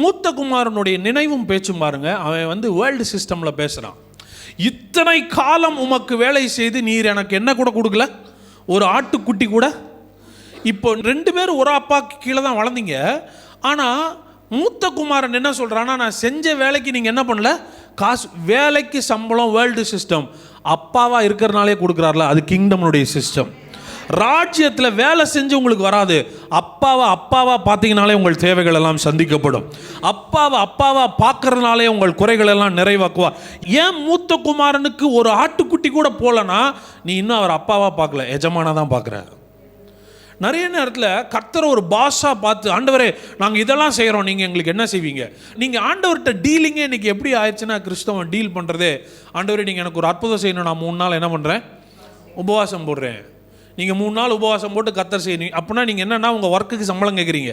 மூத்த குமாரனுடைய நினைவும் பேச்சும் பாருங்க. அவன் வந்து வேர்ல்டு சிஸ்டமில் பேசுகிறான் இத்தனை காலம் உமக்கு வேலை செய்து நீர் எனக்கு என்ன கூட கொடுக்கல? ஒரு ஆட்டுக்குட்டி கூட. இப்போ ரெண்டு பேரும் ஒரு அப்பாக்கு கீழே தான் வளர்ந்தீங்க. ஆனால் மூத்த குமாரன் என்ன சொல்கிறான்னா நான் செஞ்ச வேலைக்கு நீங்கள் என்ன பண்ணல? காசு வேலைக்கு சம்பளம் வேர்ல்டு சிஸ்டம் அப்பாவாக இருக்கிறனாலே கொடுக்குறாருல அது கிங்டம்னுடைய சிஸ்டம் ராஜ்யத்தில் வேலை செஞ்சு உங்களுக்கு வராது. அப்பாவை அப்பாவா பார்த்தீங்கனாலே உங்கள் தேவைகள் எல்லாம் சந்திக்கப்படும். அப்பாவை அப்பாவா பார்க்கறதுனாலே உங்கள் குறைகள் எல்லாம் நிறைவாக்குவா. ஏன் மூத்த குமாரனுக்கு ஒரு ஆட்டுக்குட்டி கூட போலனா நீ இன்னும் அவர் அப்பாவா பார்க்கல எஜமானா தான் பார்க்குற. நிறைய நேரத்தில் கர்த்தரை ஒரு பாஷாக பார்த்து ஆண்டவரே நாங்கள் இதெல்லாம் செய்கிறோம் நீங்கள் எங்களுக்கு என்ன செய்வீங்க? நீங்கள் ஆண்டவர்கிட்ட டீலிங்கே இன்றைக்கி எப்படி ஆயிடுச்சுன்னா கிறிஸ்தவன் டீல் பண்ணுறதே ஆண்டவரே நீங்கள் எனக்கு ஒரு அற்புதம் செய்யணும் நான் மூணு நாள் என்ன பண்ணுறேன் உபவாசம் போடுறேன். நீங்கள் மூணு நாள் உபவாசம் போட்டு கத்தர் செய்யணும் அப்படின்னா நீங்கள் என்னென்னா உங்கள் ஒர்க்குக்கு சம்பளம் கேட்குறீங்க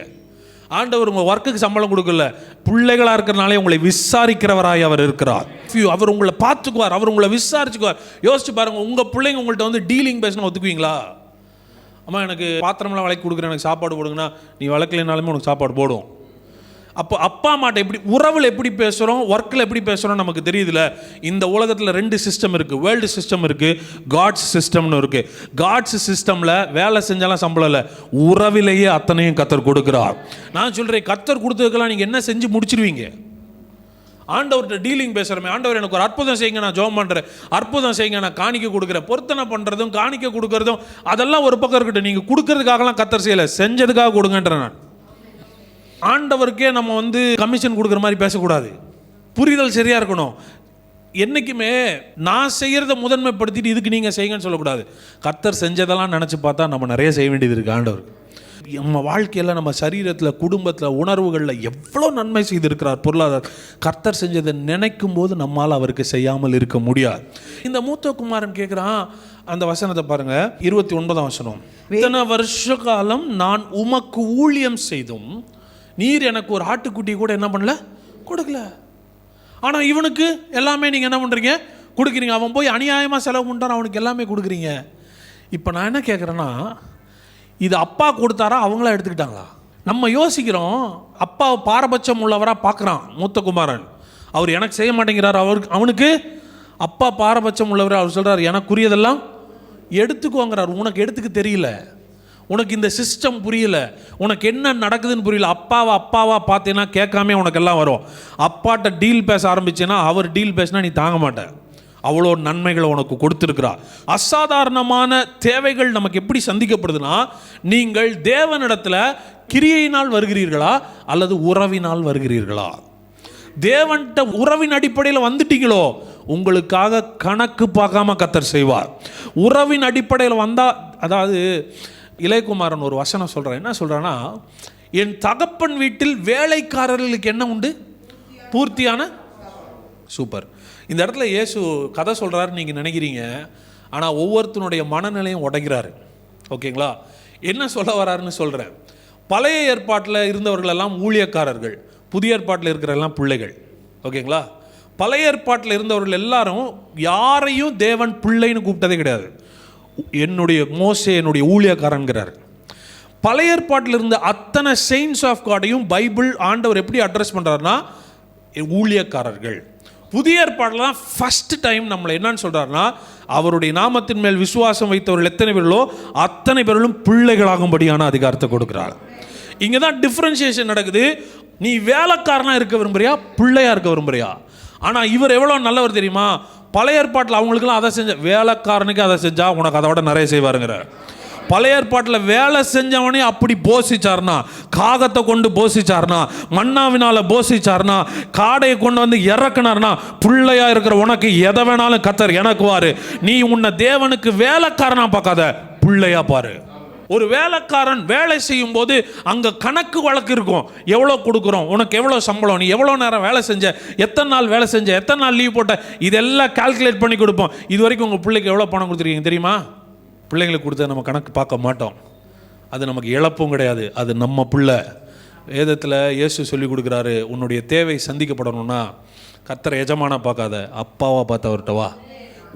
ஆண்டவர் உங்கள் ஒர்க்குக்கு சம்பளம் கொடுக்கல. பிள்ளைகளாக இருக்கிறனாலே உங்களை விசாரிக்கிறவராய் அவர் இருக்கிறார். அவர் உங்களை பார்த்துக்குவார் அவர் உங்களை விசாரிச்சுக்குவார். யோசிச்சு பாருங்கள் உங்கள் பிள்ளைங்க உங்கள்கிட்ட வந்து டீலிங் பேசினா ஒத்துக்குவீங்களா? அம்மா எனக்கு பாத்திரம்லாம் விலைக்கு கொடுக்குறேன் எனக்கு சாப்பாடு போடுங்கன்னா நீ விளக்கலைனாலுமே உனக்கு சாப்பாடு போடும் அப்போ அப்பா அம்மாட்ட எப்படி உறவில் எப்படி பேசுகிறோம் ஒர்க்கில் எப்படி பேசுகிறோம் நமக்கு தெரியுதுல? இந்த உலகத்தில் ரெண்டு சிஸ்டம் இருக்குது வேர்ல்டு சிஸ்டம் இருக்குது காட்ஸ் சிஸ்டம்னு இருக்குது காட்ஸ் சிஸ்டமில் வேலை செஞ்சாலும் சம்பளம் இல்லை. உறவிலேயே அத்தனையும் கத்தர் கொடுக்குறார். நான் சொல்கிறேன் கத்தர் கொடுத்ததுக்கெல்லாம் நீங்கள் என்ன செஞ்சு முடிச்சிருவீங்க? ஆண்டவர்கிட்ட டீலிங் பேசுகிறமே ஆண்டவர் எனக்கு ஒரு அற்புதம் செய்யுங்க நான் ஜோம் பண்ணுறேன் அற்புதம் செய்யுங்க நான் காணிக்க கொடுக்குறேன். பொருத்தனை பண்ணுறதும் காணிக்க கொடுக்குறதும் அதெல்லாம் ஒரு பக்கம் இருக்கட்டும். நீங்கள் கொடுக்கறதுக்காகலாம் கத்தர் செய்யலை. செஞ்சதுக்காக கொடுங்கன்ற நான். ஆண்டவருக்கே நம்ம வந்து கமிஷன் கொடுக்குற மாதிரி பேசக்கூடாது. புரிதல் சரியாக இருக்கணும். என்றைக்குமே நான் செய்கிறத முதன்மைப்படுத்திட்டு இதுக்கு நீங்கள் செய்யுங்கன்னு சொல்லக்கூடாது. கர்த்தர் செஞ்சதெல்லாம் நினச்சி பார்த்தா நம்ம நிறைய செய்ய வேண்டியது இருக்குது ஆண்டவர். நம்ம வாழ்க்கையில் நம்ம சரீரத்தில் குடும்பத்தில் உணர்வுகளில் எவ்வளோ நன்மை செய்திருக்கிறார் பொருளாதார கர்த்தர் செஞ்சதை நினைக்கும் போது நம்மால் அவருக்கு செய்யாமல் இருக்க முடியாது. இந்த மூத்த குமாரன் கேட்குறான் அந்த வசனத்தை பாருங்க இருபத்தி ஒன்பதாம் வசனம். இத்தனை வருஷ காலம் நான் உமக்கு ஊழியம் செய்தும் நீர் எனக்கு ஒரு ஆட்டுக்குட்டி கூட என்ன பண்ணல? கொடுக்கல. ஆனால் இவனுக்கு எல்லாமே நீங்கள் என்ன பண்ணுறீங்க கொடுக்குறீங்க. அவன் போய் அநியாயமாக செலவு பண்ணிட்டான். அவனுக்கு எல்லாமே கொடுக்குறீங்க. இப்போ நான் என்ன கேட்குறேன்னா இது அப்பா கொடுத்தாரா? அவங்களா எடுத்துக்கிட்டாங்களா? நம்ம யோசிக்கிறோம். அப்பா பாரபட்சம் உள்ளவராக பார்க்குறான் மூத்த குமாரன். அவர் எனக்கு செய்ய மாட்டேங்கிறார். அவருக்கு அவனுக்கு அப்பா பாரபட்சம் உள்ளவர். அவர் சொல்கிறார் எனக்குரியதெல்லாம் எடுத்துக்கோங்கிறார். உனக்கு எடுத்துக்க தெரியல. உனக்கு இந்த சிஸ்டம் புரியல. உனக்கு என்ன நடக்குதுன்னு புரியல. அப்பாவா அப்பாவா பார்த்தீங்கன்னா கேட்காம உனக்கு எல்லாம் வரும். அப்பாட்ட டீல் பேச ஆரம்பிச்சேன்னா அவர் டீல் பேசினா நீ தாங்க மாட்டேன் அவ்வளோ நன்மைகளை உனக்கு கொடுத்துருக்கிறா. அசாதாரணமான தேவைகள் நமக்கு எப்படி சந்திக்கப்படுதுன்னா நீங்கள் தேவனிடத்தில் கிரியையினால் வருகிறீர்களா அல்லது உறவினால் வருகிறீர்களா? தேவன்கிட்ட உறவின் அடிப்படையில் வந்துட்டீங்களோ உங்களுக்காக கணக்கு பார்க்காம கத்தர் செய்வார். உறவின் அடிப்படையில் வந்தால் அதாவது இளையகுமாரன் ஒரு வசனம் சொல்கிறான் என்ன சொல்கிறான்னா என் தகப்பன் வீட்டில் வேலைக்காரர்களுக்கு என்ன உண்டு? பூர்த்தியான சூப்பர். இந்த இடத்துல இயேசு கதை சொல்கிறாருன்னு நீங்கள் நினைக்கிறீங்க. ஆனால் ஒவ்வொருத்தனுடைய மனநிலையும் உடைக்கிறாரு. ஓகேங்களா? என்ன சொல்ல வராருன்னு சொல்கிறேன் பழைய ஏற்பாட்டில் இருந்தவர்கள் எல்லாம் ஊழியக்காரர்கள். புதிய ஏற்பாட்டில் இருக்கிறெல்லாம் பிள்ளைகள். ஓகேங்களா? பழைய ஏற்பாட்டில் இருந்தவர்கள் எல்லாரும் யாரையும் தேவன் பிள்ளைன்னு கூப்பிட்டதே கிடையாது. என்னுடைய மோசே என்னுடைய ஊழியக்காரன்கிறார். பழைய ஏற்பாட்டில் இருந்த அத்தனை செயின்ஸ் ஆஃப் காடையும் பைபிள் ஆண்டவர் எப்படி அட்ரஸ் பண்ணுறாருன்னா ஊழியக்காரர்கள். புதிய ஏற்பாடில் தான் ஃபஸ்ட் டைம் நம்மளை என்னன்னு சொல்கிறாருன்னா அவருடைய நாமத்தின் மேல் விசுவாசம் வைத்தவர்கள் எத்தனை பேர்களோ அத்தனை பேர்களும் பிள்ளைகளாகும்படியான அதிகாரத்தை கொடுக்குறார். இங்கே தான் டிஃப்ரென்சியேஷன் நடக்குது. நீ வேலைக்காரனாக இருக்க விரும்புறியா பிள்ளையாக இருக்க விரும்புறியா? ஆனால் இவர் எவ்வளோ நல்லவர் தெரியுமா? பழைய ஏற்பாட்டில் அவங்களுக்குலாம் அதை செஞ்ச வேலைக்காரனுக்கு அதை செஞ்சால் உனக்கு அதை விட நிறைய செய்வாருங்கிற. பழைய ஏற்பாட்டில் வேலை செஞ்சவனே அப்படி போசிச்சார்னா காகத்தை கொண்டு போசிச்சார்னா மண்ணாவினால போசிச்சார்னா காடையை கொண்டு வந்து இறக்குனார்னா பிள்ளையா இருக்கிற உனக்கு எதை வேணாலும் கத்தர் எனக்கு வாரு நீ உன்னை தேவனுக்கு வேலைக்காரனா பார்க்காத பிள்ளையா பாரு. ஒரு வேலைக்காரன் வேலை செய்யும் போது அங்கே கணக்கு வழக்கு இருக்கும். எவ்வளோ கொடுக்குறோம்? உனக்கு எவ்வளோ சம்பளம்? நீ எவ்வளோ நேரம் வேலை செஞ்ச? எத்தனை நாள் வேலை செஞ்ச? எத்தனை நாள் லீவ் போட்ட? இதெல்லாம் கால்குலேட் பண்ணி கொடுப்போம். இது வரைக்கும் உங்கள் பிள்ளைக்கு எவ்வளோ பணம் கொடுத்துருக்கீங்க தெரியுமா? பிள்ளைங்களுக்கு கொடுத்த நம்ம கணக்கு பார்க்க மாட்டோம். அது நமக்கு இழப்பும் கிடையாது. அது நம்ம பிள்ளை. வேதத்தில் இயேசு சொல்லி கொடுக்குறாரு உன்னுடைய தேவை சந்திக்கப்படணும்னா கத்தரை எஜமான பார்க்காத அப்பாவை பார்த்தவர்கிட்ட வா.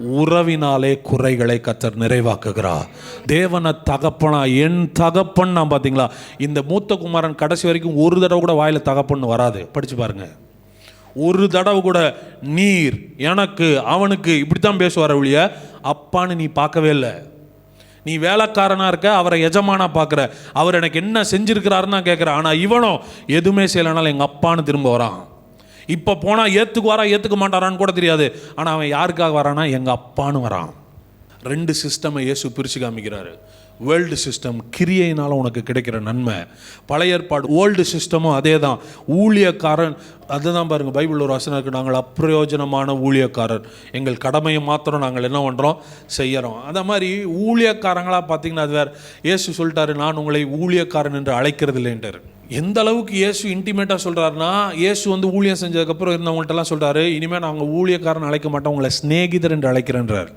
உறவினாலே குறைகளை கத்தர் நிறைவாக்குகிறார். தேவனை தகப்பனா என் தகப்பன் நான் பார்த்தீங்களா? இந்த மூத்த குமாரன் கடைசி வரைக்கும் ஒரு தடவை கூட வாயில் தகப்பன்னு வராது. படித்து பாருங்க. ஒரு தடவை கூட நீர் எனக்கு அவனுக்கு இப்படி தான் பேசுவார் ஒழிய அப்பான்னு நீ பார்க்கவே இல்லை. நீ வேலைக்காரனாக இருக்க அவரை எஜமானா பார்க்குற. அவர் எனக்கு என்ன செஞ்சுருக்கிறாருன்னு நான் கேட்குறேன். ஆனால் இவனும் எதுவுமே செய்யலைனாலும் எங்கள் அப்பான்னு திரும்ப வரான். இப்போ போனால் ஏற்றுக்குவாரா ஏற்றுக்க மாட்டாரான்னு கூட தெரியாது. ஆனால் அவன் யாருக்காக வரானா எங்கள் அப்பான்னு வரான். ரெண்டு சிஸ்டமை இயேசு பிரித்து காமிக்கிறாரு. வேர்ல்டு சிஸ்டம் கிரியையினால் உனக்கு கிடைக்கிற நன்மை. பழைய ஏற்பாடு ஓல்டு சிஸ்டமும் அதே தான் ஊழியக்காரன் அதுதான் பாருங்கள் பைபிள் ஒரு வசனம் இருக்குது நாங்கள் அப்பிரயோஜனமான ஊழியக்காரர். எங்கள் கடமையை மாத்திரம் நாங்கள் என்ன பண்ணுறோம் செய்கிறோம் அந்த மாதிரி ஊழியக்காரங்களாக பார்த்தீங்கன்னா அது வேறு. இயேசு சொல்லிட்டாரு நான் உங்களை ஊழியக்காரன் என்று அழைக்கிறது இல்லைன்றார் எந்த அளவுக்கு இயேசு இன்டிமேட்டாக சொல்கிறாருன்னா இயேசு வந்து ஊழியம் செஞ்சதுக்கப்புறம் இருந்தவங்கள்ட்டலாம் சொல்கிறாரு இனிமேல் நான் உங்கள் ஊழியக்காரன் அழைக்க மாட்டேன் உங்களை சிநேகிதர் என்று அழைக்கிறேன்றார்.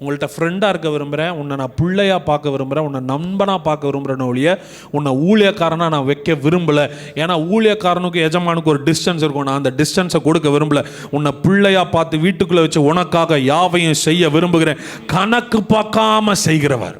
உங்கள்கிட்ட ஃப்ரெண்டாக இருக்க விரும்புகிறேன் உன்னை நான் பிள்ளையாக பார்க்க விரும்புகிறேன் உன்னை நண்பனாக பார்க்க விரும்புகிறேன்னு ஒழிய உன்னை ஊழியக்காரனாக நான் வைக்க விரும்பலை. ஏன்னா ஊழியக்காரனுக்கு எஜமானுக்கு ஒரு டிஸ்டன்ஸ் இருக்கும். நான் அந்த டிஸ்டன்ஸை கொடுக்க விரும்பல. உன்னை பிள்ளையாக பார்த்து வீட்டுக்குள்ளே வச்சு உனக்காக யாவையும் செய்ய விரும்புகிறேன். கணக்கு பார்க்காம செய்கிறவர்.